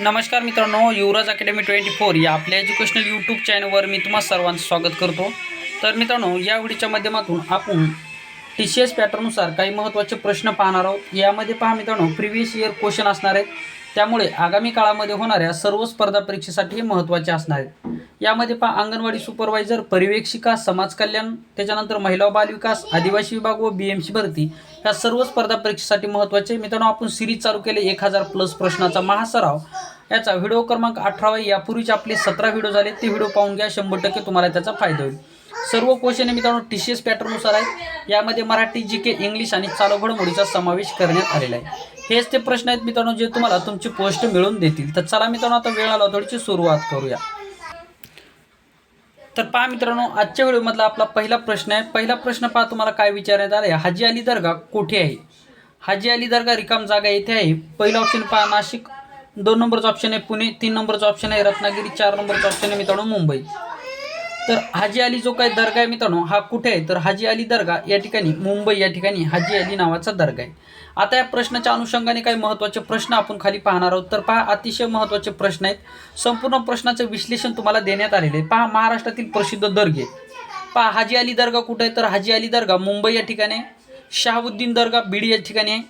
नमस्कार मित्रांनो युवराज academy twenty four या आपल्या एज्युकेशनल यूट्यूब चॅनलवर मी तुम्हा सर्वांचं स्वागत करतो. तर मित्रांनो या व्हिडिओच्या माध्यमातून आपण टी सी एस पॅटर्ननुसार काही महत्त्वाचे प्रश्न पाहणार आहोत. यामध्ये पहा मित्रांनो प्रिव्हियस इयर क्वेश्चन असणार आहेत. त्यामुळे आगामी काळामध्ये होणाऱ्या सर्व स्पर्धा परीक्षेसाठी महत्त्वाचे असणार आहेत. यामध्ये पहा अंगणवाडी सुपरवायझर पर्यवेक्षिका समाज कल्याण त्याच्यानंतर महिला बालविकास आदिवासी विभाग व बी एम सी भरती ह्या सर्व स्पर्धा परीक्षेसाठी महत्त्वाचे मित्रांनो आपण सिरीज चालू केले. एक हजार प्लस प्रश्नाचा महासराव. याचा व्हिडिओ क्रमांक अठरावा यापूर्वीचे आपले सतरा व्हिडिओ झाले. ते व्हिडिओ पाहून घ्या. शंभर टक्के तुम्हाला त्याचा फायदा होईल. सर्व क्वेश्चन मित्रांनो टी सी एस पॅटर्ननुसार आहेत. यामध्ये मराठी जी के इंग्लिश आणि चालू घडामोडीचा समावेश करण्यात आलेला आहे. हेच ते प्रश्न आहेत मित्रांनो जे तुम्हाला तुमची पोस्ट मिळवून देतील. तर चला मित्रांनो आता वेळ आला थोडीची सुरुवात करूया. तर पहा मित्रांनो आजच्या व्हिडिओमधला आपला पहिला प्रश्न आहे. पहिला प्रश्न पहा तुम्हाला काय विचारण्यात आला आहे हाजी अली दर्गा कुठे आहे? हाजी अली दर्गा रिकाम जागा येथे आहे. पहिला ऑप्शन पहा नाशिक. दोन नंबरचा ऑप्शन आहे पुणे. तीन नंबरचा ऑप्शन आहे रत्नागिरी. चार नंबरचा ऑप्शन आहे मित्रांनो मुंबई. तर हाजी अली जो काही दर्गा आहे मित्रांनो हा कुठे आहे? तर हाजी अली दर्गा या ठिकाणी मुंबई या ठिकाणी हाजी अली नावाचा दर्गा आहे. आता या प्रश्नाच्या अनुषंगाने काही महत्त्वाचे प्रश्न आपण खाली पाहणार आहोत. तर पहा अतिशय महत्त्वाचे प्रश्न आहेत. संपूर्ण प्रश्नाचं विश्लेषण तुम्हाला देण्यात आलेले आहे पहा महाराष्ट्रातील प्रसिद्ध दर्गे. पहा हाजी अली दर्गा कुठे आहे? तर हाजी अली दर्गा मुंबई या ठिकाणी आहे. शहाबुद्दीन दर्गा बीड या ठिकाणी आहे.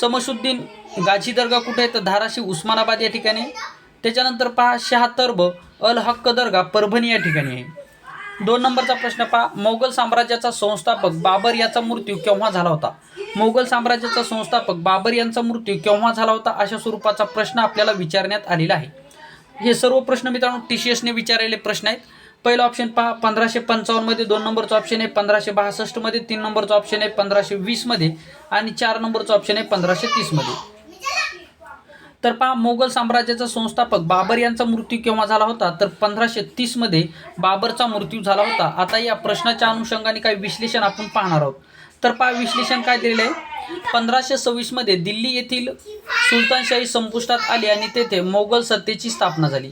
समशुद्दीन गाझी दर्गा कुठे आहे? तर धाराशिव उस्मानाबाद या ठिकाणी आहे. त्याच्यानंतर पहा ब अल हक्क दर्गा परभणी या ठिकाणी आहे. दोन नंबरचा प्रश्न पहा मोगल साम्राज्याचा संस्थापक बाबर याचा मृत्यू केव्हा झाला होता? मोगल साम्राज्याचा संस्थापक बाबर यांचा मृत्यू केव्हा झाला होता? अशा स्वरूपाचा प्रश्न आपल्याला विचारण्यात आलेला आहे. हे सर्व प्रश्न मित्रांनो टी सी एसने विचारलेले प्रश्न आहेत. पहिला ऑप्शन पहा पंधराशे पंचावन्नमध्ये दोन नंबरचा ऑप्शन आहे पंधराशे बासष्टमध्ये तीन नंबरचा ऑप्शन आहे पंधराशे वीसमध्ये आणि चार नंबरचा ऑप्शन आहे पंधराशे तीसमध्ये तर पहा मोगल साम्राज्याचा संस्थापक बाबर यांचा मृत्यू केव्हा झाला होता? तर पंधराशे तीसमध्ये बाबरचा मृत्यू झाला होता. आता या प्रश्नाच्या अनुषंगाने काही विश्लेषण आपण पाहणार आहोत. तर पहा विश्लेषण काय दिलेलं आहे? पंधराशे सव्वीसमध्ये दिल्ली येथील सुलतानशाही संपुष्टात आली आणि तेथे मोगल सत्तेची स्थापना झाली.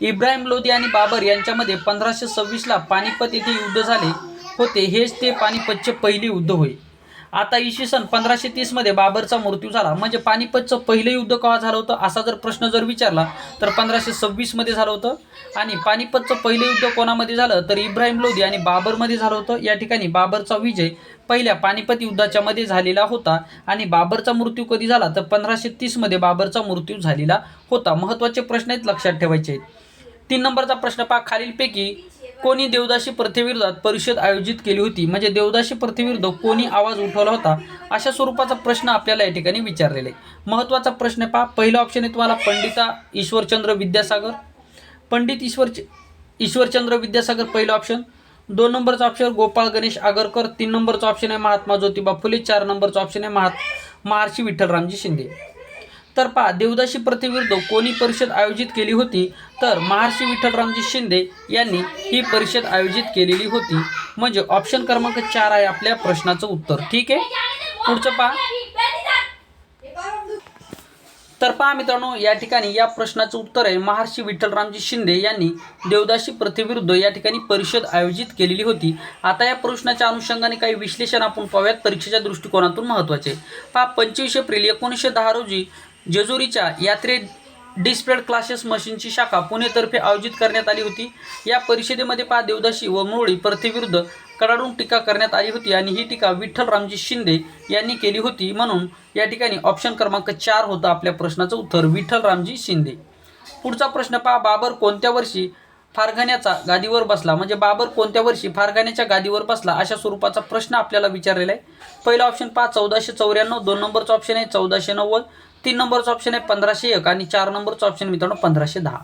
इब्राहिम लोधी आणि बाबर यांच्यामध्ये पंधराशे सव्वीसला पानिपत येथे युद्ध झाले होते. हेच ते पानिपतचे पहिले युद्ध होय. आता इसवी सन पंधराशे तीसमध्ये बाबरचा मृत्यू झाला. म्हणजे पानिपतचं पहिलं युद्ध केव्हा झालं होतं? असा जर प्रश्न जर विचारला तर पंधराशे सव्वीसमध्ये झालं होतं. आणि पानिपतचं पहिलं युद्ध कोणामध्ये झालं? तर इब्राहिम लोधी आणि बाबरमध्ये झालं होतं. या ठिकाणी बाबरचा विजय पहिल्या पानिपत युद्धाच्या मध्ये झालेला होता. आणि बाबरचा मृत्यू कधी झाला? तर पंधराशे तीसमध्ये बाबरचा मृत्यू झालेला होता. महत्त्वाचे प्रश्न आहेत लक्षात ठेवायचे आहेत. तीन नंबरचा प्रश्न पहा. खालीलपैकी कोणी देवदाशी प्रथेविरोधात परिषद आयोजित केली होती? म्हणजे देवदाशी प्रथेविरुद्ध कोणी आवाज उठवला होता? अशा स्वरूपाचा प्रश्न आपल्याला या ठिकाणी विचारलेला आहे महत्त्वाचा प्रश्न पहा. पहिला ऑप्शन आहे तुम्हाला पंडिता ईश्वरचंद्र विद्यासागर. पंडित ईश्वर ईश्वरचंद्र विद्यासागर पहिलं ऑप्शन दोन नंबरचा ऑप्शन गोपाळ गणेश आगरकर. तीन नंबरचा ऑप्शन आहे महात्मा ज्योतिबा फुले. चार नंबरचा ऑप्शन आहे महा महर्षी विठ्ठलरामजी शिंदे. तर पहा देवदासी प्रथेविरुद्ध कोणी परिषद आयोजित केली होती तर महर्षी विठ्ठलरामजी शिंदे यांनी ही परिषद आयोजित केलेली होती. म्हणजे ऑप्शन क्रमांक चार आहे आपल्या प्रश्नाचं उत्तर. ठीक आहे? पुढचं पहा. तर पहा मित्रांनो या ठिकाणी या प्रश्नाचं उत्तर आहे. महर्षी विठ्ठलरामजी शिंदे यांनी देवदासी प्रथेविरुद्ध या ठिकाणी परिषद आयोजित केलेली होती. आता या प्रश्नाच्या अनुषंगाने काही विश्लेषण आपण पाहूयात. परीक्षेच्या दृष्टिकोनातून महत्त्वाचे. पहा पंचवीस एप्रिल एकोणीसशे दहा रोजी जेजुरीच्या यात्रे डिस्प्लेड क्लासेस मशीनची शाखा पुणेतर्फे आयोजित करण्यात आली होती. या परिषदेमध्ये पहा देवदाशी व मुरळी प्रथेविरुद्ध कडाडून टीका करण्यात आली होती आणि ही टीका विठ्ठल रामजी शिंदे यांनी केली होती म्हणून या ठिकाणी ऑप्शन क्रमांक चार होता आपल्या प्रश्नाचं उत्तर विठ्ठल रामजी शिंदे. पुढचा प्रश्न पहा बाबर कोणत्या वर्षी फारगाण्याचा गादीवर बसला? म्हणजे बाबर कोणत्या वर्षी फारगाण्याच्या गादीवर बसला? अशा स्वरूपाचा प्रश्न आपल्याला विचारलेला आहे. पहिला ऑप्शन पहा चौदाशे चौऱ्याण्णव दोन नंबरचा ऑप्शन आहे चौदाशे नव्वद. तीन नंबरचा ऑप्शन आहे पंधराशे एक आणि चार नंबरचा ऑप्शन मित्रांनो पंधराशे दहा.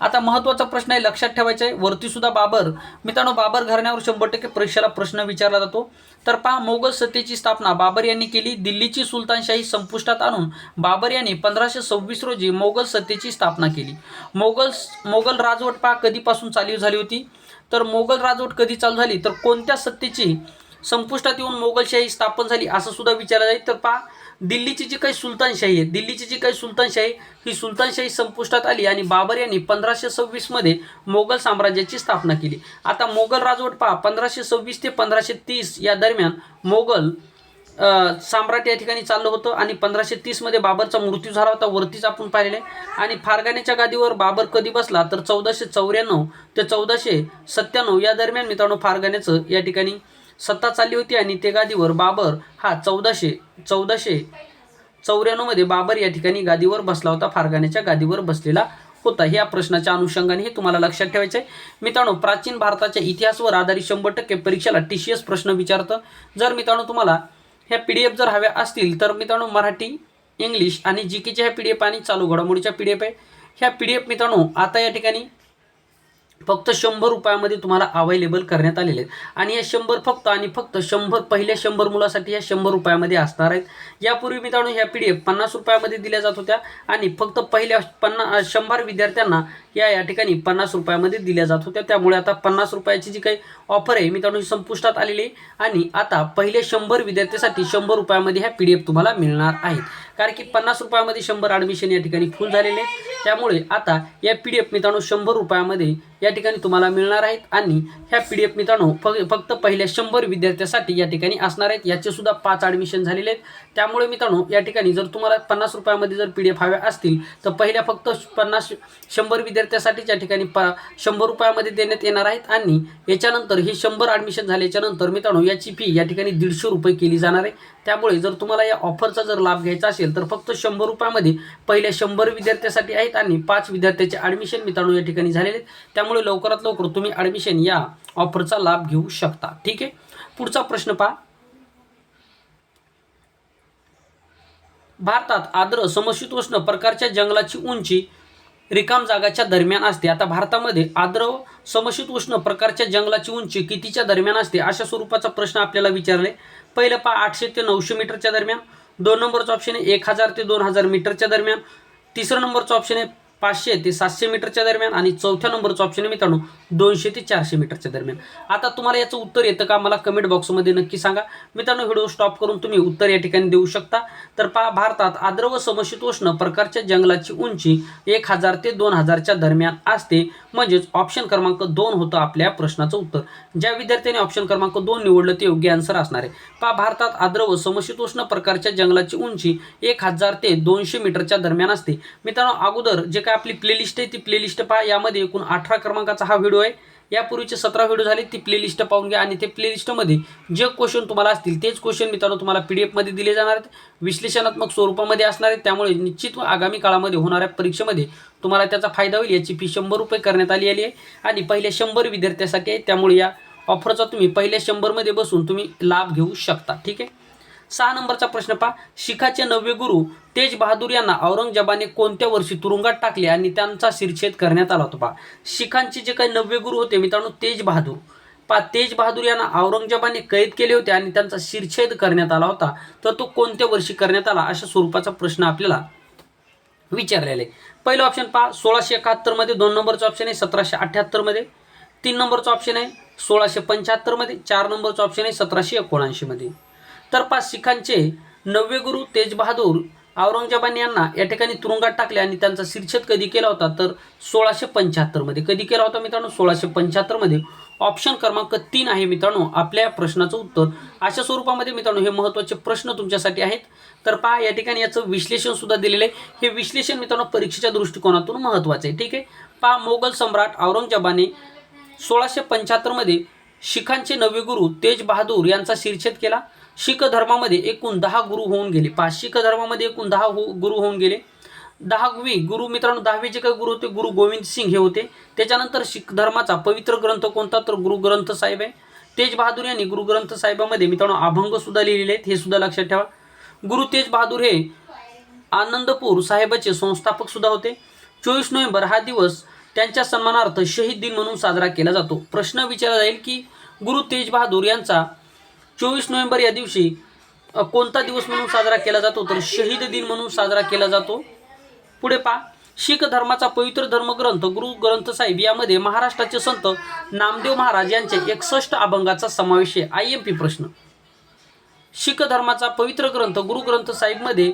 आता महत्त्वाचा प्रश्न आहे लक्षात ठेवायचा आहे वरतीसुद्धा बाबर मित्रांनो बाबर घराण्यावर शंभर टक्के परीक्षेला प्रश्न विचारला जातो. तर पहा मोगल सत्तेची स्थापना बाबर यांनी केली दिल्लीची सुलतानशाही संपुष्टात आणून बाबर यांनी पंधराशे सव्वीस रोजी मोगल सत्तेची स्थापना केली. मोगल मोगल राजवट पहा कधीपासून चालू झाली होती? तर मोगल राजवट कधी चालू झाली? तर कोणत्या सत्तेची संपुष्टात येऊन मोगलशाही स्थापन झाली असं सुद्धा विचारलं जाईल. तर पहा दिल्लीची जी काही सुलतानशाही आहे दिल्लीची जी काही सुलतानशाही ही सुलतानशाही संपुष्टात आली आणि बाबर यांनी पंधराशे सव्वीसमध्ये मोगल साम्राज्याची स्थापना केली. आता मोगल राजवट पहा पंधराशे सव्वीस ते पंधराशे तीस या दरम्यान मोगल साम्राज्य सम्राट या ठिकाणी चाललं होतं आणि पंधराशे तीसमध्ये बाबरचा मृत्यू झाला होता वरतीच आपण पाहिले आहे. आणि फारगाण्याच्या गादीवर बाबर कधी बसला तर चौदाशे चौऱ्याण्णव ते चौदाशे सत्त्याण्णव या दरम्यान मित्रांनो फारगाण्याचं या ठिकाणी सत्ता चालली होती आणि ते गादीवर बाबर हा चौदाशे चौदाशे चौऱ्याण्णवमध्ये बाबर या ठिकाणी गादीवर बसला होता. फारगाण्याच्या गादीवर बसलेला होता. या प्रश्नाच्या अनुषंगाने हे तुम्हाला लक्षात ठेवायचं आहे मित्रांनो प्राचीन भारताच्या इतिहासवर आधारित शंभर टक्के परीक्षेला टी सी एस प्रश्न विचारतं. जर मित्रांनो तुम्हाला ह्या पी डी एफ जर हव्या असतील तर मित्रांनो मराठी इंग्लिश आणि जी केच्या ह्या पी डी एफ आणि चालू घडामोडीच्या पी डी एफ आहे. ह्या पी डी एफ मित्रांनो आता या ठिकाणी फक्त शंभर रुपयामध्ये तुम्हाला अवेलेबल करण्यात आलेले आहेत. आणि या शंभर फक्त आणि फक्त शंभर पहिल्या शंभर मुलासाठी या शंभर रुपयामध्ये असणार आहेत. यापूर्वी मित्रांनो ह्या पी डी एफ पन्नास रुपयामध्ये दिल्या जात होत्या. आणि फक्त पहिल्या पन्ना शंभर विद्यार्थ्यांना या या ठिकाणी पन्नास रुपयामध्ये दिल्या जात होत्या. त्यामुळे आता पन्नास रुपयाची जी काही ऑफर आहे मित्रांनो ही संपुष्टात आलेली आहे. आणि आता पहिले शंभर विद्यार्थ्यासाठी शंभर रुपयामध्ये ह्या पी डी एफ तुम्हाला मिळणार आहेत. कारण की पन्नास रुपयामध्ये शंभर ॲडमिशन या ठिकाणी फुल झालेले आहे त्यामुळे आता या पी डी एफ मित्रांनो शंभर रुपयामध्ये या ठिकाणी तुम्हाला मिळणार आहेत. आणि ह्या पी डी एफ मित्रांनो फ फक्त पहिल्या शंभर विद्यार्थ्यासाठी या ठिकाणी असणार आहेत. याचे सुद्धा पाच ॲडमिशन झालेले आहेत. त्यामुळे मित्रांनो या ठिकाणी जर तुम्हाला पन्नास रुपयामध्ये जर पी डी एफ हव्या असतील तर पहिल्या फक्त पन्नास शंभर विद्यार्थ्यासाठीच या ठिकाणी प शंभर रुपयामध्ये देण्यात येणार आहेत. आणि याच्यानंतर हे शंभर ॲडमिशन झाल्याच्यानंतर मित्रांनो याची फी या ठिकाणी दीडशे रुपये केली जाणार आहे. त्यामुळे जर तुम्हाला या ऑफरचा जर लाभ घ्यायचा असेल तर फक्त शंभर रुपयामध्ये पहिल्या शंभर विद्यार्थ्यांसाठी आहेत आणि पाच विद्यार्थ्याचे ॲडमिशन मित्रांनो या ठिकाणी झालेले आहेत. त्यामुळे लवकरात लवकर तुम्ही ॲडमिशन या ऑफरचा लाभ घेऊ शकता. ठीक आहे? पुढचा प्रश्न पहा. भारतात आर्द्र समशीतोष्ण प्रकारच्या जंगलाची उंची रिकाम जागाच्या दरम्यान असते. आता भारतामध्ये आर्द्र समशीतोष्ण प्रकारच्या जंगलाची उंची कितीच्या दरम्यान असते? अशा स्वरूपाचा प्रश्न आपल्याला विचारले. पहिलं पहा आठशे ते नऊशे मीटरच्या दरम्यान. दोन नंबरचं ऑप्शन आहे एक हजार ते दोन हजार मीटरच्या दरम्यान. तिसरं नंबरचं ऑप्शन आहे पाचशे ते सातशे मीटरच्या दरम्यान आणि चौथ्या नंबरचं ऑप्शन आहे मित्रांनो दोनशे ते चारशे मीटरच्या दरम्यान. आता तुम्हाला याचं उत्तर येतं का? मला कमेंट बॉक्समध्ये नक्की सांगा. मित्रांनो व्हिडिओ स्टॉप करून तुम्ही उत्तर या ठिकाणी देऊ शकता. तर पहा भारतात आर्द्र व समशीतोष्ण प्रकारच्या जंगलाची उंची एक हजार ते दोन हजारच्या दरम्यान असते. म्हणजेच ऑप्शन क्रमांक दोन होतं आपल्या प्रश्नाचं उत्तर. ज्या विद्यार्थ्यांनी ऑप्शन क्रमांक दोन निवडलं ते योग्य आन्सर असणार आहे. पहा भारतात आर्द्र व समशीतोष्ण प्रकारच्या जंगलाची उंची एक हजार ते दोनशे मीटरच्या दरम्यान असते. मित्रांनो अगोदर जे काय आपली प्लेलिस्ट आहे ती प्लेलिस्ट पहा. यामध्ये एकूण अठरा क्रमांकाचा हा व्हिडिओ आहे. यापूर्वीचे सतरा व्हिडिओ झाले ती प्लेलिस्ट पाहून घ्या. आणि ते प्लेलिस्टमध्ये जे क्वेश्चन तुम्हाला असतील तेच क्वेश्चन मित्रांनो तुम्हाला पी डी एफमध्ये दिले जाणार आहेत. विश्लेषणात्मक स्वरूपामध्ये असणार आहेत. त्यामुळे निश्चित आगामी काळामध्ये होणाऱ्या परीक्षेमध्ये तुम्हाला त्याचा फायदा होईल. याची फी शंभर रुपये करण्यात आली आली आहे. आणि पहिल्या शंभर विद्यार्थ्यासाठी आहे. त्यामुळे या ऑफरचा तुम्ही पहिल्या शंभरमध्ये बसून तुम्ही लाभ घेऊ शकता. ठीक आहे? सहा नंबरचा प्रश्न पहा. शिखाचे नववे गुरु तेज बहादूर यांना औरंगजेबाने कोणत्या वर्षी तुरुंगात टाकले आणि त्यांचा शिरछेद करण्यात आला होता पहा. शिखांचे जे काही नववे गुरु होते मित्रांनो तेज बहादूर. पहा तेज बहादूर यांना औरंगजेबाने कैद केले होते आणि त्यांचा शिरछेद करण्यात आला होता. तर तो कोणत्या वर्षी करण्यात आला अशा स्वरूपाचा प्रश्न आपल्याला विचारलेले. पहिलं ऑप्शन पहा सोळाशे एकाहत्तरमध्ये दोन नंबरचं ऑप्शन आहे सतराशे अठ्ठ्याहत्तरमध्ये तीन नंबरचं ऑप्शन आहे सोळाशे पंच्याहत्तरमध्ये चार नंबरचं ऑप्शन आहे सतराशे एकोणऐंशीमध्ये तर पाच शिखांचे नववे गुरु तेज बहादूर औरंगजेबाने यांना या ठिकाणी तुरुंगात टाकले आणि त्यांचा शिरछेद कधी केला होता? तर सोळाशे पंच्याहत्तरमध्ये कधी केला होता मित्रांनो? सोळाशे पंच्याहत्तरमध्ये ऑप्शन क्रमांक तीन आहे मित्रांनो आपल्या प्रश्नाचं उत्तर. अशा स्वरूपामध्ये मित्रांनो हे महत्त्वाचे प्रश्न तुमच्यासाठी आहेत. तर पहा या ठिकाणी याचं विश्लेषण सुद्धा दिलेलं आहे. हे विश्लेषण मित्रांनो परीक्षेच्या दृष्टिकोनातून महत्त्वाचं आहे. ठीक आहे? पहा मोगल सम्राट औरंगजेबाने सोळाशे पंच्याहत्तरमध्ये शिखांचे नवे गुरु तेज बहादूर यांचा शीर्षेद केला. शीख धर्मामध्ये एकूण दहा गुरु होऊन गेले. पाच शीख धर्मामध्ये एकूण दहा हो गुरु होऊन गेले. दहावी गुरु मित्रांनो दहावे जे काही गुरु होते गुरु गोविंद सिंग हे होते. त्याच्यानंतर शीख धर्माचा पवित्र ग्रंथ कोणता? तर गुरु ग्रंथ साहेब आहे. तेज बहादूर यांनी गुरु ग्रंथ साहेबामध्ये मित्रांनो अभंग सुद्धा लिहिलेले आहेत. हे सुद्धा लक्षात ठेवा. गुरु तेज बहादूर हे आनंदपूर साहेबाचे संस्थापक सुद्धा होते. चोवीस नोव्हेंबर हा दिवस त्यांच्या सन्मानार्थ शहीद दिन म्हणून साजरा केला जातो. प्रश्न विचारला जाईल की गुरु तेज बहादूर यांचा चोवीस नोव्हेंबर या दिवशी कोणता दिवस म्हणून साजरा केला जातो? तर शहीद दिन म्हणून साजरा केला जातो. पुढे पहा. शीख धर्माचा पवित्र धर्मग्रंथ गुरु ग्रंथ साहेब यामध्ये महाराष्ट्राचे संत नामदेव महाराज यांचे एकसष्ट अभंगाचा समावेश आहे. आय एम पी प्रश्न. शीख धर्माचा पवित्र ग्रंथ गुरु ग्रंथ साहेबमध्ये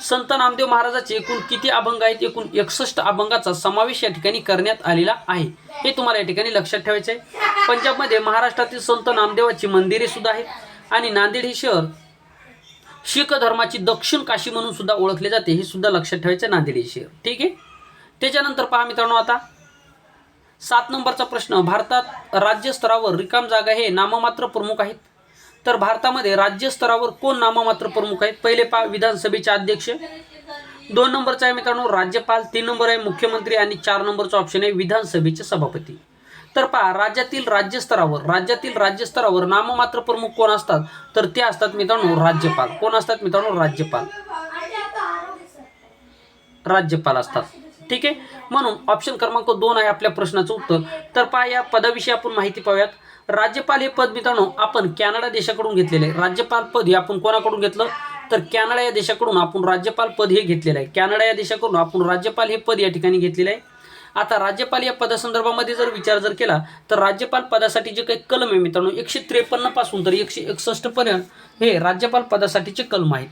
संत नामदेव महाराजाचे एकूण किती अभंग आहेत? एकूण एकसष्ट अभंगाचा समावेश या ठिकाणी करण्यात आलेला आहे. हे तुम्हाला या ठिकाणी लक्षात ठेवायचे आहे. पंजाबमध्ये महाराष्ट्रातील संत नामदेवाची मंदिरे सुद्धा आहेत आणि नांदेड हे शहर शीख धर्माची दक्षिण काशी म्हणून सुद्धा ओळखले जाते हे सुद्धा लक्षात ठेवायचं नांदेड हे शहर. ठीक आहे? त्याच्यानंतर पहा मित्रांनो आता. सात नंबरचा प्रश्न भारतात राज्य स्तरावर रिकाम जागा हे नाममात्र प्रमुख आहेत. तर भारतामध्ये राज्यस्तरावर कोण नाममात्र प्रमुख आहेत? पहिले पा विधानसभेचे अध्यक्ष. दोन नंबरचा आहे मित्रांनो राज्यपाल. तीन नंबर आहे मुख्यमंत्री आणि चार नंबरचा ऑप्शन आहे विधानसभेचे सभापती. तर पहा राज्यातील राज्यस्तरावर राज्यातील राज्यस्तरावर नाममात्र प्रमुख कोण असतात? तर ते असतात मित्रांनो राज्यपाल. कोण असतात मित्रांनो? राज्यपाल. राज्यपाल असतात. ठीक आहे? म्हणून ऑप्शन क्रमांक दोन आहे आपल्या प्रश्नाचं उत्तर. तर पहा या पदाविषयी आपण माहिती पाहूयात. राज्यपाल हे पद मित्रांनो आपण कॅनडा देशाकडून घेतलेले आहे. राज्यपाल पद हे आपण कोणाकडून घेतलं? तर कॅनडा या देशाकडून आपण राज्यपाल पद हे घेतलेलं आहे. कॅनडा या देशाकडून आपण राज्यपाल हे पद या ठिकाणी घेतलेलं आहे. आता राज्यपाल या पदासंदर्भामध्ये जर विचार जर केला तर राज्यपाल पदासाठी जे काही कलम आहे मित्रांनो एकशे त्रेपन्नपासून तर एकशे एकसष्ट पर्यंत हे राज्यपाल पदासाठीचे कलम आहेत.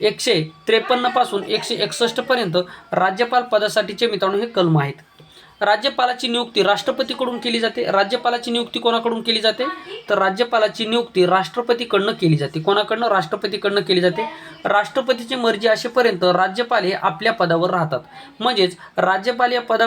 एकशे त्रेपन्नपासून एकशे एकसष्ट पर्यंत राज्यपाल पदासाठीचे मित्रांनो हे कलम आहेत. राज्यपालाची नियुक्ती राष्ट्रपतीकडून केली जाते. राज्यपालाची नियुक्ती कोणाकडून केली जाते? तर राज्यपालाची नियुक्ती राष्ट्रपतीकडनं केली जाते. कोणाकडनं? राष्ट्रपतीकडनं केली जाते. राष्ट्रपतीची मर्जी असेपर्यंत राज्यपाल हे आपल्या पदावर राहतात. म्हणजेच राज्यपाल या पदा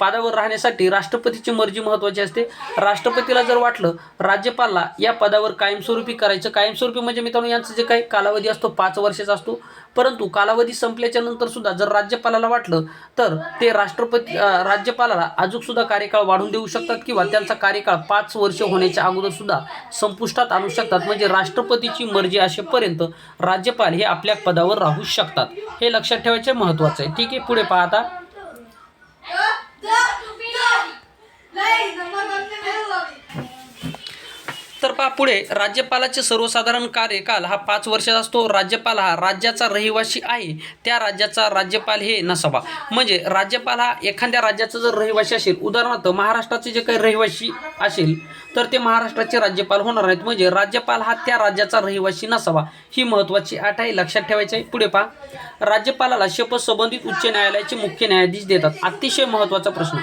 पदावर राहण्यासाठी राष्ट्रपतीची मर्जी महत्त्वाची असते. राष्ट्रपतीला जर वाटलं राज्यपालला या पदावर कायमस्वरूपी करायचं कायमस्वरूपी म्हणजे मित्रांनो यांचं जे काही कालावधी असतो पाच वर्षाचा असतो. परंतु कालावधी संपल्याच्या नंतर सुद्धा जर राज्यपालाला वाटलं तर ते राष्ट्रपती राज्यपालाला अजून सुद्धा कार्यकाळ वाढून देऊ शकतात किंवा त्यांचा कार्यकाळ पाच वर्ष होण्याच्या अगोदर सुद्धा संपुष्टात आणू शकतात म्हणजे राष्ट्रपतीची मर्जी असेपर्यंत राज्यपाल हे आपल्या पदावर राहू शकतात हे लक्षात ठेवायचे महत्त्वाचं आहे ठीक आहे पुढे पाहता तर पहा पुढे राज्यपालाचे सर्वसाधारण कार्यकाल हा पाच वर्षाचा असतो. राज्यपाल हा राज्याचा रहिवासी आहे. त्या राज्याचा राज्यपाल हे नसावा. म्हणजे राज्यपाल हा एखाद्या राज्याचा जर रहिवासी असेल उदाहरणार्थ महाराष्ट्राचे जे काही रहिवासी असेल तर ते महाराष्ट्राचे राज्यपाल होणार आहेत म्हणजे राज्यपाल हा त्या राज्याचा रहिवासी नसावा. ही महत्त्वाची आठ आहे लक्षात ठेवायची आहे. पुढे पहा. राज्यपालाला शपथ संबंधित उच्च न्यायालयाचे मुख्य न्यायाधीश देतात. अतिशय महत्त्वाचा प्रश्न.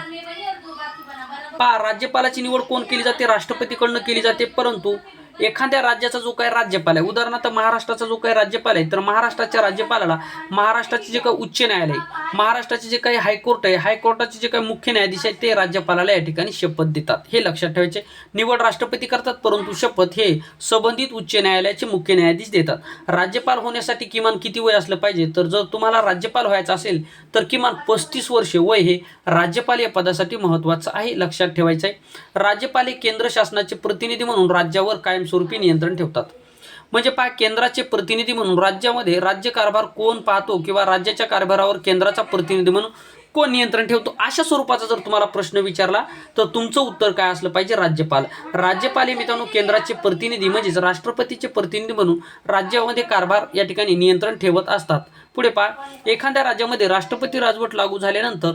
पहा राज्यपालाची निवड कोण केली जाते? राष्ट्रपतीकडनं केली जाते. परंतु एखाद्या राज्याचा जो काही राज्यपाल आहे उदाहरणार्थ महाराष्ट्राचा जो काही राज्यपाल आहे तर महाराष्ट्राच्या राज्यपालाला महाराष्ट्राचे जे काही उच्च न्यायालय महाराष्ट्राचे जे काही हायकोर्ट आहे हायकोर्टाचे जे काही मुख्य न्यायाधीश आहेत ते राज्यपालाला या ठिकाणी शपथ देतात. हे लक्षात ठेवायचे. निवड राष्ट्रपती करतात परंतु शपथ हे संबंधित उच्च न्यायालयाचे मुख्य न्यायाधीश देतात. राज्यपाल होण्यासाठी किमान किती वय असलं पाहिजे? तर जर तुम्हाला राज्यपाल व्हायचं असेल तर किमान पस्तीस वर्षे वय हे राज्यपाल या पदासाठी महत्त्वाचं आहे लक्षात ठेवायचं आहे राज्यपाल हे केंद्र शासनाचे प्रतिनिधी म्हणून राज्यावर कायमस्वरूपी नियंत्रण ठेवतात. म्हणजे पहा केंद्राचे प्रतिनिधी म्हणून राज्यामध्ये राज्यकारभार कोण पाहतो किंवा राज्याच्या कारभारावर केंद्राचा प्रतिनिधी म्हणून कोण नियंत्रण ठेवतो? अशा स्वरूपाचा जर तुम्हाला प्रश्न विचारला तर तुमचं उत्तर काय असलं पाहिजे? राज्यपाल. राज्यपाल हे मित्रांनो केंद्राचे प्रतिनिधी म्हणजेच राष्ट्रपतीचे प्रतिनिधी म्हणून राज्यामध्ये कारभार या ठिकाणी नियंत्रण ठेवत असतात. पुढे पहा एखाद्या राज्यामध्ये राष्ट्रपती राजवट लागू झाल्यानंतर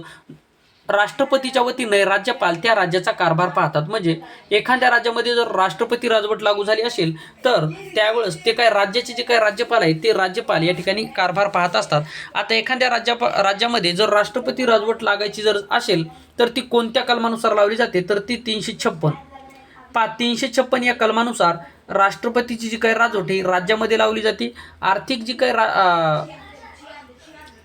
राष्ट्रपतीच्या वतीने राज्यपाल त्या राज्याचा कारभार पाहतात. म्हणजे एखाद्या राज्यामध्ये जर राष्ट्रपती राजवट लागू झाली असेल तर त्यावेळेस ते काय राज्याचे जे काही राज्यपाल आहेत ते राज्यपाल या ठिकाणी कारभार पाहत असतात. आता एखाद्या राज्यापा राज्यामध्ये जर राष्ट्रपती राजवट लागायची जर असेल तर ती कोणत्या कलमानुसार लावली जाते? तर ती तीनशे छप्पन. पा तीनशे छप्पन या कलमानुसार राष्ट्रपतीची जी काही राजवट ही राज्यामध्ये लावली जाते. आर्थिक जी काही रा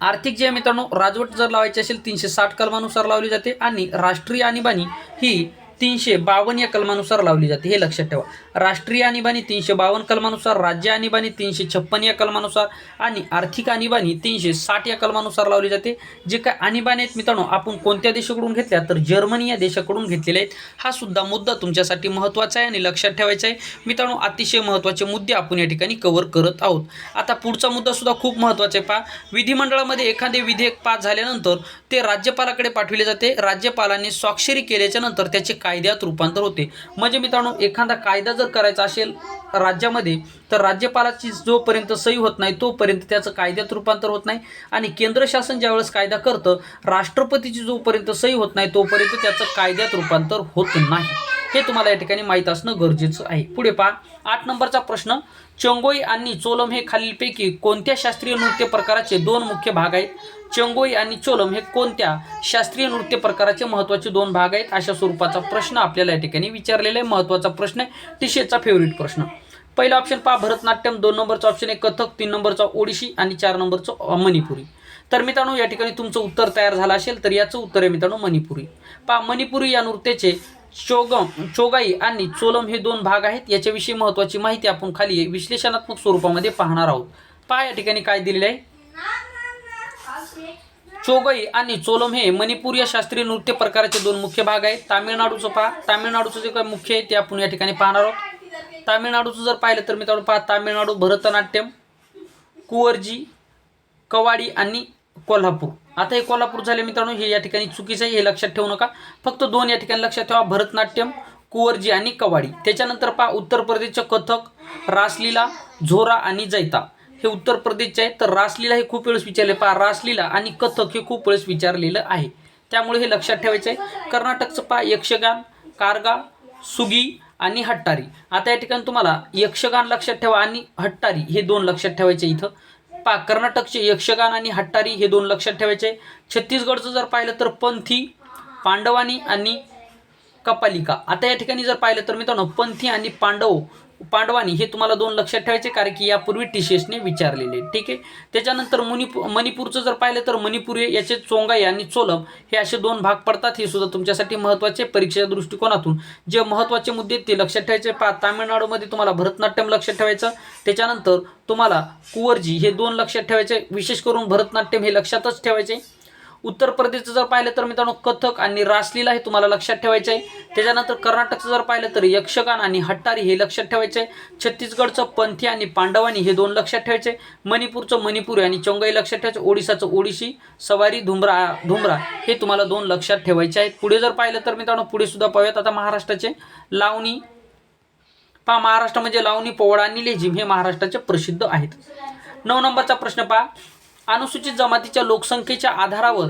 आर्थिक जे आहे मित्रांनो राजवट जर लावायची असेल तीनशे साठ कलमानुसार लावली जाते आणि राष्ट्रीय आणीबाणी ही तीनशे बावन्न या कलमानुसार लावली जाते. हे लक्षात ठेवा. राष्ट्रीय आणीबाणी तीनशे बावन्न कलमानुसार राज्य आणीबाणी तीनशे छप्पन या कलमानुसार आणि आर्थिक आणीबाणी तीनशे साठ या कलमानुसार लावली जाते. जे काय आणीबाणी आहेत मित्रांनो आपण कोणत्या देशाकडून घेतल्या? तर जर्मनी या देशाकडून घेतलेले आहेत. हा सुद्धा मुद्दा तुमच्यासाठी महत्त्वाचा आहे आणि लक्षात ठेवायचा आहे. मित्रांनो अतिशय महत्त्वाचे मुद्दे आपण या ठिकाणी कव्हर करत आहोत. आता पुढचा मुद्दा सुद्धा खूप महत्त्वाचा आहे. पहा विधिमंडळामध्ये एखादे विधेयक पास झाल्यानंतर ते राज्यपालाकडे पाठविले जाते. राज्यपालांनी स्वाक्षरी केल्याच्यानंतर त्याचे कायद्यात रूपांतर होते. म्हणजे मित्रांनो एखादा कायदा जर करायचा असेल राज्यामध्ये तर राज्यपालाची जोपर्यंत सही होत नाही तोपर्यंत त्याचं कायद्यात रूपांतर होत नाही. आणि केंद्र शासन ज्यावेळेस कायदा करतं राष्ट्रपतीची जोपर्यंत सही होत नाही तोपर्यंत त्याचं कायद्यात रूपांतर होत नाही. हे तुम्हाला या ठिकाणी माहीत असणं गरजेचं आहे. पुढे पहा. आठ नंबरचा प्रश्न. चंगोई आणि चोलम हे खालीलपैकी कोणत्या शास्त्रीय नृत्य प्रकाराचे दोन मुख्य भाग आहेत? चंगोई आणि चोलम हे कोणत्या शास्त्रीय नृत्य प्रकाराचे महत्त्वाचे दोन भाग आहेत? अशा स्वरूपाचा प्रश्न आपल्याला या ठिकाणी विचारलेला आहे. महत्त्वाचा प्रश्न आहे. टिशेचा फेवरेट प्रश्न. पहिला ऑप्शन पहा. भरतनाट्यम. दोन नंबरचा ऑप्शन आहे. कथक. तीन नंबरचा ओडिशी आणि चार नंबरचं मणिपुरी. तर मित्रांनो या ठिकाणी तुमचं उत्तर तयार झालं असेल तर याचं उत्तर आहे मित्रांनो मणिपुरी. पहा. मणिपुरी या नृत्याचे चोगम चोगाई आणि चोलम हे दोन भाग आहेत. याच्याविषयी महत्त्वाची माहिती आपण खाली विश्लेषणात्मक स्वरूपामध्ये पाहणार आहोत. पहा या ठिकाणी काय दिलेलं आहे? चोगई आणि चोलम हे मणिपूर या शास्त्रीय नृत्य प्रकाराचे दोन मुख्य भाग आहेत. तामिळनाडूचं पहा. तामिळनाडूचं जे काय मुख्य आहे ते आपण या ठिकाणी पाहणार आहोत. तामिळनाडूचं जर पाहिलं तर मित्रांनो पहा तामिळनाडू भरतनाट्यम कुवरजी कवाडी आणि कोल्हापूर. आता हे कोल्हापूर झाले मित्रांनो हे या ठिकाणी चुकीचं आहे हे लक्षात ठेवू नका. फक्त दोन या ठिकाणी लक्षात ठेवा. भरतनाट्यम कुवरजी आणि कवाडी. त्याच्यानंतर पहा उत्तर प्रदेशचं कथक रासलीला झोरा आणि जैता. हे उत्तर प्रदेशचे आहे. तर रासलीला हे खूप वेळेस विचारले. पहा रासलीला आणि कथक हे खूप वेळेस विचारलेलं आहे. त्यामुळे हे लक्षात ठेवायचं आहे. कर्नाटकचं पहा यक्षगान कारगा सुगी आणि हट्टारी. आता या ठिकाणी तुम्हाला यक्षगान लक्षात ठेवा आणि हट्टारी हे दोन लक्षात ठेवायचे इथं. पा कर्नाटकचे यक्षगान आणि हट्टारी हे दोन लक्षात ठेवायचे छत्तीसगडचं जर पाहिलं तर पंथी पांडवानी आणि कपालिका. आता या ठिकाणी जर पाहिलं तर मित्रांनो पंथी आणि पांडव पांडवानी हे तुम्हाला दोन लक्षात ठेवायचे कारण की यापूर्वी टीसीएसने विचारलेले. ठीक आहे? त्याच्यानंतर मणिपूर मणिपूरचं जर पाहिलं तर मणिपुरी याचे चोंगाई आणि चोलम हे असे दोन भाग पडतात हे सुद्धा तुमच्यासाठी महत्त्वाचे परीक्षेच्या दृष्टिकोनातून. जे महत्त्वाचे मुद्दे आहेत ते लक्षात ठेवायचे. पा तामिळनाडूमध्ये तुम्हाला भरतनाट्यम लक्षात ठेवायचं. त्याच्यानंतर तुम्हाला कुवरजी हे दोन लक्षात ठेवायचे. विशेष करून भरतनाट्यम हे लक्षातच ठेवायचे. उत्तर प्रदेशचं जर पाहिलं तर मित्रांनो कथक आणि रासलीला हे तुम्हाला लक्षात ठेवायचं आहे. त्याच्यानंतर कर्नाटकचं जर पाहिलं तर यक्षगान आणि हट्टारी हे लक्षात ठेवायचं आहे. छत्तीसगडचं पंथी आणि पांडवानी हे दोन लक्षात ठेवायचे मणिपूरचं मणिपुरी आणि चौंगाई लक्षात ठेवायचं ओडिसाचं ओडिशी सवारी धुमरा धुमरा हे तुम्हाला दोन लक्षात ठेवायचे आहेत. पुढे जर पाहिलं तर मित्रांनो पुढे सुद्धा पाहूयात. आता महाराष्ट्राचे लावणी. पहा महाराष्ट्र म्हणजे लावणी पोवाडा आणि लेझिम हे महाराष्ट्राचे प्रसिद्ध आहेत. नऊ नंबरचा प्रश्न पहा. अनुसूचित जमातीच्या लोकसंख्येच्या आधारावर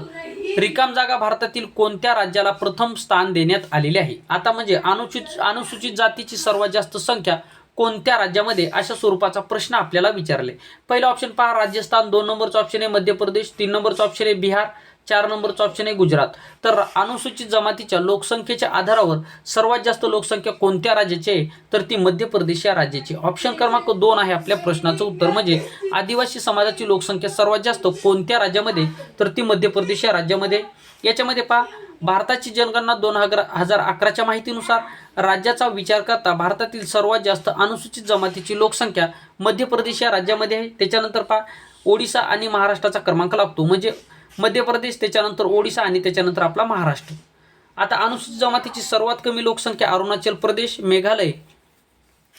रिकाम जागा भारतातील कोणत्या राज्याला प्रथम स्थान देण्यात आलेले आहे? आता म्हणजे अनुसूचित अनुसूचित जातीची सर्वात जास्त संख्या कोणत्या राज्यामध्ये? अशा स्वरूपाचा प्रश्न आपल्याला विचारले. पहिला ऑप्शन पहा राजस्थान दोन नंबरचा ऑप्शन आहे मध्य प्रदेश तीन नंबरचा ऑप्शन आहे बिहार. चार नंबरचं ऑप्शन आहे गुजरात. तर अनुसूचित जमातीच्या लोकसंख्येच्या आधारावर सर्वात जास्त लोकसंख्या कोणत्या राज्याची आहे? तर ती मध्य प्रदेश या राज्याची. ऑप्शन क्रमांक दोन आहे आपल्या प्रश्नाचं उत्तर म्हणजे आदिवासी समाजाची लोकसंख्या सर्वात जास्त कोणत्या राज्यामध्ये तर ती मध्य प्रदेश या राज्यामध्ये याच्यामध्ये पहा भारताची जनगणना दोन हजार हजार अकराच्या माहितीनुसार राज्याचा विचार करता भारतातील सर्वात जास्त अनुसूचित जमातीची लोकसंख्या मध्य प्रदेश या राज्यामध्ये आहे. त्याच्यानंतर पहा ओडिसा आणि महाराष्ट्राचा क्रमांक लागतो. म्हणजे मध्य प्रदेश त्याच्यानंतर ओडिसा आणि त्याच्यानंतर आपला महाराष्ट्र. आता अनुसूचित जमातीची सर्वात कमी लोकसंख्या अरुणाचल प्रदेश मेघालय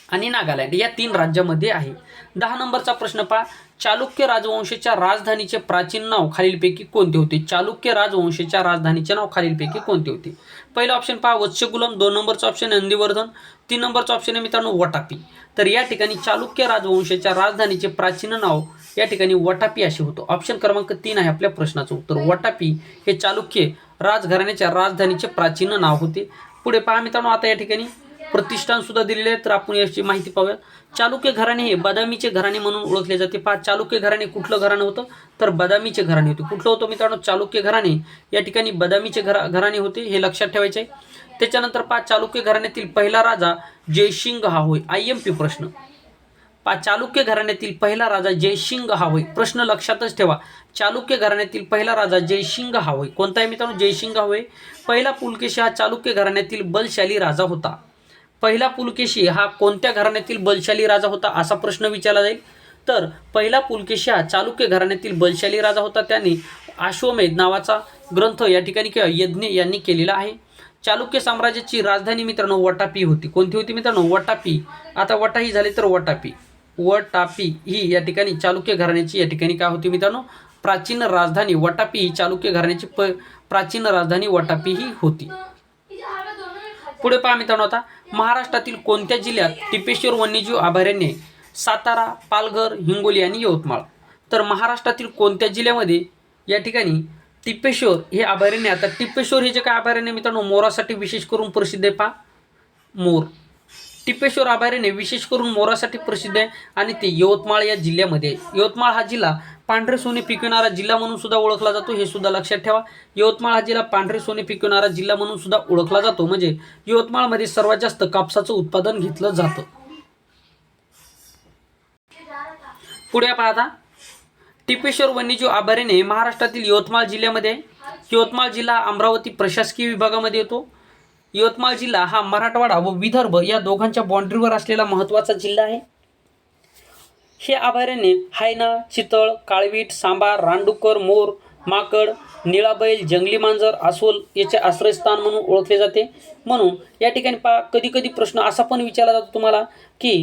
आणि नागालँड या तीन राज्यामध्ये आहे. दहा नंबरचा प्रश्न पहा. चालुक्य राजवंशाच्या राजधानीचे प्राचीन नाव खालीलपैकी कोणते होते? चालुक्य राजवंशाच्या राजधानीचे नाव खालीलपैकी कोणते होते? पहिलं ऑप्शन पहा वत्स्यगुलम. दोन नंबरचं ऑप्शन नंदीवर्धन. तीन नंबरचं ऑप्शन आहे मित्रांनो वटापी. तर या ठिकाणी चालुक्य राजवंशाच्या राजधानीचे प्राचीन नाव या ठिकाणी वटापी असे होतं. ऑप्शन क्रमांक तीन आहे आपल्या प्रश्नाचं उत्तर. वटापी हे चालुक्य राजघराण्याच्या राजधानीचे प्राचीन नाव होते. पुढे पहा मित्रांनो आता या ठिकाणी. प्रतिष्ठान सुद्धा दिलेले आहे तर आपण याची माहिती पाहूया चालुक्य घराणे हे बदामीचे घराणे म्हणून ओळखले जाते. पहा चालुक्य घराणे कुठलं घराणं होतं? तर बदामीचे घराणे होते. कुठलं होतं मित्रांनो? चालुक्य घराणे. या ठिकाणी बदामीचे घरा घराणे होते हे लक्षात ठेवायचे आहे. त्याच्यानंतर पहा चालुक्य घराण्यातील पहिला राजा जयसिंग हा होय आय एम पी प्रश्न. पा चालुक्य घराण्यातील पहिला राजा जयसिंग हा होय प्रश्न लक्षातच ठेवा. चालुक्य घराण्यातील पहिला राजा जयसिंग हा होय कोणता आहे मित्रांनो? जयसिंग हा होय पहिला पुलकेशी हा चालुक्य घराण्यातील बलशाली राजा होता. पहिला पुलकेशी हा कोणत्या घराण्यातील बलशाली राजा होता असा प्रश्न विचारला जाईल. तर पहिला पुलकेशी हा चालुक्य घराण्यातील बलशाली राजा होता. त्याने अश्वमेध नावाचा ग्रंथ या ठिकाणी किंवा यज्ञ यांनी केलेला आहे. चालुक्य साम्राज्याची राजधानी मित्रांनो वटापी होती. कोणती होती मित्रांनो? वटापी. आता वटा ही झाली तर वटापी. वटापी ही या ठिकाणी चालुक्य घराण्याची या ठिकाणी काय होती मित्रांनो? प्राचीन राजधानी वटापी ही चालुक्य घराण्याची प प्राचीन राजधानी वटापी ही होती. पुढे पहा मित्रांनो आता. महाराष्ट्रातील कोणत्या जिल्ह्यात टिपेश्वर वन्यजीव अभयारण्य सातारा पालघर हिंगोली आणि यवतमाळ? तर महाराष्ट्रातील कोणत्या जिल्ह्यामध्ये या ठिकाणी टिप्पेश्वर हे अभयारण्य आता टिप्पेश्वर हे जे काय अभयारण्य मित्रांनो मोरासाठी विशेष करून प्रसिद्ध आहे पहा. मोर. टिप्पेश्वर अभयारण्य विशेष करून मोरासाठी प्रसिद्ध आहे आणि ते यवतमाळ या जिल्ह्यामध्ये आहे. यवतमाळ हा जिल्हा पांढरे सोने पिकविणारा जिल्हा म्हणून सुद्धा ओळखला जातो हे सुद्धा लक्षात ठेवा. यवतमाळ हा जिल्हा पांढरे सोने पिकविणारा जिल्हा म्हणून सुद्धा ओळखला जातो. म्हणजे यवतमाळमध्ये सर्वात जास्त कापसाचं उत्पादन घेतलं जातं. पुढे पाहता टिपेश्वर वन्यजीव अभयारण्य महाराष्ट्रातील यवतमाळ जिल्ह्यामध्ये यवतमाळ जिल्हा अमरावती प्रशासकीय विभागामध्ये येतो. यवतमाळ जिल्हा हा मराठवाडा व विदर्भ या दोघांच्या बाँड्रीवर असलेला महत्त्वाचा जिल्हा आहे. हे अभयारण्य हायना चितळ काळवीट सांबार रानडुक्कर मोर माकड निळा बैल जंगली मांजर अस्वल याचे आश्रयस्थान म्हणून ओळखले जाते. म्हणून या ठिकाणी पा कधी कधी प्रश्न असा पण विचारला जातो तुम्हाला की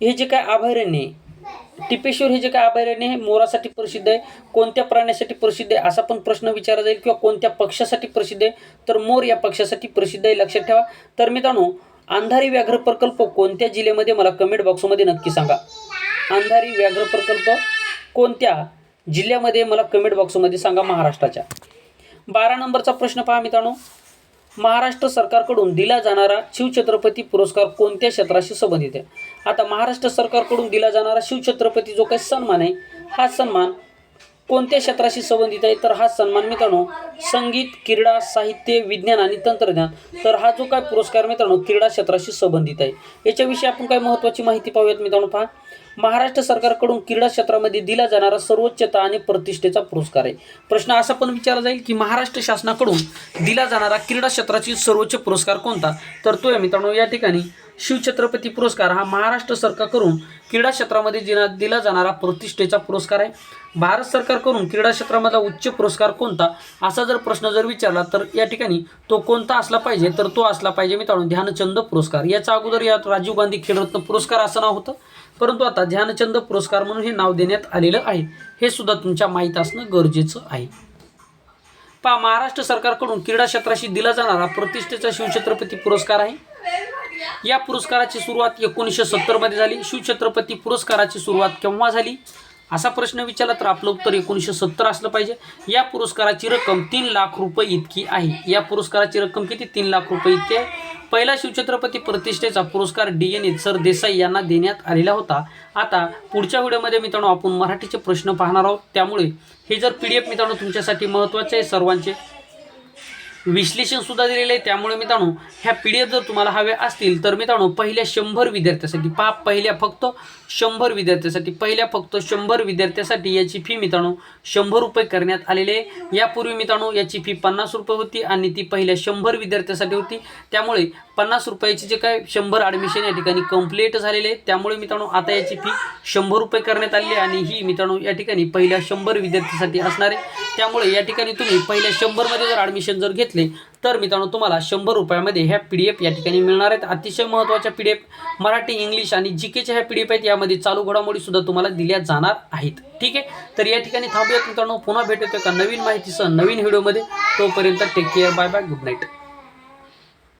हे जे काय अभयारण्य आहे टिपेश्वर हे जे काय अभयारण्य हे मोरासाठी प्रसिद्ध आहे कोणत्या प्राण्यासाठी प्रसिद्ध आहे असा पण प्रश्न विचारला जाईल किंवा कोणत्या पक्षासाठी प्रसिद्ध आहे तर मोर या पक्षासाठी प्रसिद्ध आहे लक्षात ठेवा. तर मित्रांनो अंधारी व्याघ्र प्रकल्प कोणत्या जिल्ह्यामध्ये मला कमेंट बॉक्समध्ये नक्की सांगा. अंधारी व्याघ्र प्रकल्प कोणत्या जिल्ह्यामध्ये मला कमेंट बॉक्समध्ये सांगा महाराष्ट्राच्या? बारा नंबरचा प्रश्न पहा मित्रांनो. महाराष्ट्र सरकारकडून दिला जाणारा शिवछत्रपती पुरस्कार कोणत्या क्षेत्राशी संबंधित आहे? आता महाराष्ट्र सरकारकडून दिला जाणारा शिवछत्रपती जो काही सन्मान आहे हा सन्मान कोणत्या क्षेत्राशी संबंधित आहे? तर हा सन्मान मित्रांनो संगीत क्रीडा साहित्य विज्ञान आणि तंत्रज्ञान तर हा जो काय पुरस्कार मित्रांनो क्रीडा क्षेत्राशी संबंधित आहे. याच्याविषयी आपण काय महत्त्वाची माहिती पाहूयात मित्रांनो पहा. महाराष्ट्र सरकारकडून क्रीडा क्षेत्रामध्ये दिला जाणारा सर्वोच्चता आणि प्रतिष्ठेचा पुरस्कार आहे. प्रश्न असा पण विचारला जाईल की महाराष्ट्र शासनाकडून दिला जाणारा क्रीडा क्षेत्राची सर्वोच्च पुरस्कार कोणता? तर तो आहे मित्रांनो या ठिकाणी शिवछत्रपती पुरस्कार हा महाराष्ट्र सरकारकडून क्रीडा क्षेत्रामध्ये दिला दिला जाणारा प्रतिष्ठेचा पुरस्कार आहे. भारत सरकारकडून क्रीडा क्षेत्रामधला उच्च पुरस्कार कोणता? असा जर प्रश्न जर विचारला तर या ठिकाणी तो कोणता असला पाहिजे तर तो असला पाहिजे मित्रांनो ध्यानचंद पुरस्कार. याचा अगोदर यात राजीव गांधी खेलरत्न पुरस्कार असं नाव होतं. परंतु आता ध्यानचंद पुरस्कार म्हणून हे नाव देण्यात आलेलं आहे. हे सुद्धा तुमच्या माहीत असणं गरजेचं आहे. पहा महाराष्ट्र सरकारकडून क्रीडा क्षेत्राशी दिला जाणारा प्रतिष्ठेचा शिवछत्रपती पुरस्कार आहे. या पुरस्काराची सुरुवात एकोणीसशे सत्तरमध्ये झाली. शिवछत्रपती पुरस्काराची सुरुवात केव्हा झाली? असा प्रश्न विचारला तर आपलं उत्तर एकोणीसशे सत्तर असलं पाहिजे. या पुरस्काराची रक्कम तीन लाख रुपये इतकी आहे. या पुरस्काराची रक्कम किती? तीन लाख रुपये इतकी आहे. पहिला शिवछत्रपती प्रतिष्ठेचा पुरस्कार डी एन सर देसाई यांना देण्यात आलेला होता. आता पुढच्या व्हिडिओमध्ये मित्रांनो आपण मराठीचे प्रश्न पाहणार आहोत. त्यामुळे हे जर पी डी एफ मित्रांनो तुमच्यासाठी महत्त्वाचे आहे सर्वांचे विश्लेषण सुद्धा दिलेले आहे. त्यामुळे मित्रांनो ह्या पी डी एफ जर तुम्हाला हव्या असतील तर मित्रांनो पहिल्या शंभर विद्यार्थ्यासाठी पहा पहिल्या फक्त शंभर विद्यार्थ्यासाठी पहिल्या फक्त शंभर विद्यार्थ्यासाठी याची फी मित्रांनो शंभर रुपये करण्यात आलेली आहे. यापूर्वी मित्रांनो याची फी पन्नास रुपये होती आणि ती पहिल्या शंभर विद्यार्थ्यासाठी होती. त्यामुळे पन्नास रुपयाची जे काय शंभर ॲडमिशन या ठिकाणी कंप्लीट झालेले आहे त्यामुळे मित्रांनो आता याची फी शंभर रुपये करण्यात आली आहे आणि ही मित्रांनो या ठिकाणी पहिल्या शंभर विद्यार्थीसाठी असणार आहे. त्यामुळे या ठिकाणी तुम्ही पहिल्या शंभरमध्ये जर ॲडमिशन जर घेतले तर मित्रांनो तुम्हाला शंभर रुपयामध्ये ह्या पी डी एफ या ठिकाणी मिळणार आहेत. अतिशय महत्त्वाच्या P D F Marathi English आणि जी केच्या ह्या पी डी एफ आहेत. यामध्ये चालू घडामोडीसुद्धा तुम्हाला दिल्या जाणार आहेत. ठीक आहे? तर या ठिकाणी थांबूयात मित्रांनो. पुन्हा भेटूया एका नवीन माहितीसह नवीन व्हिडिओमध्ये. तोपर्यंत take care bye bye good night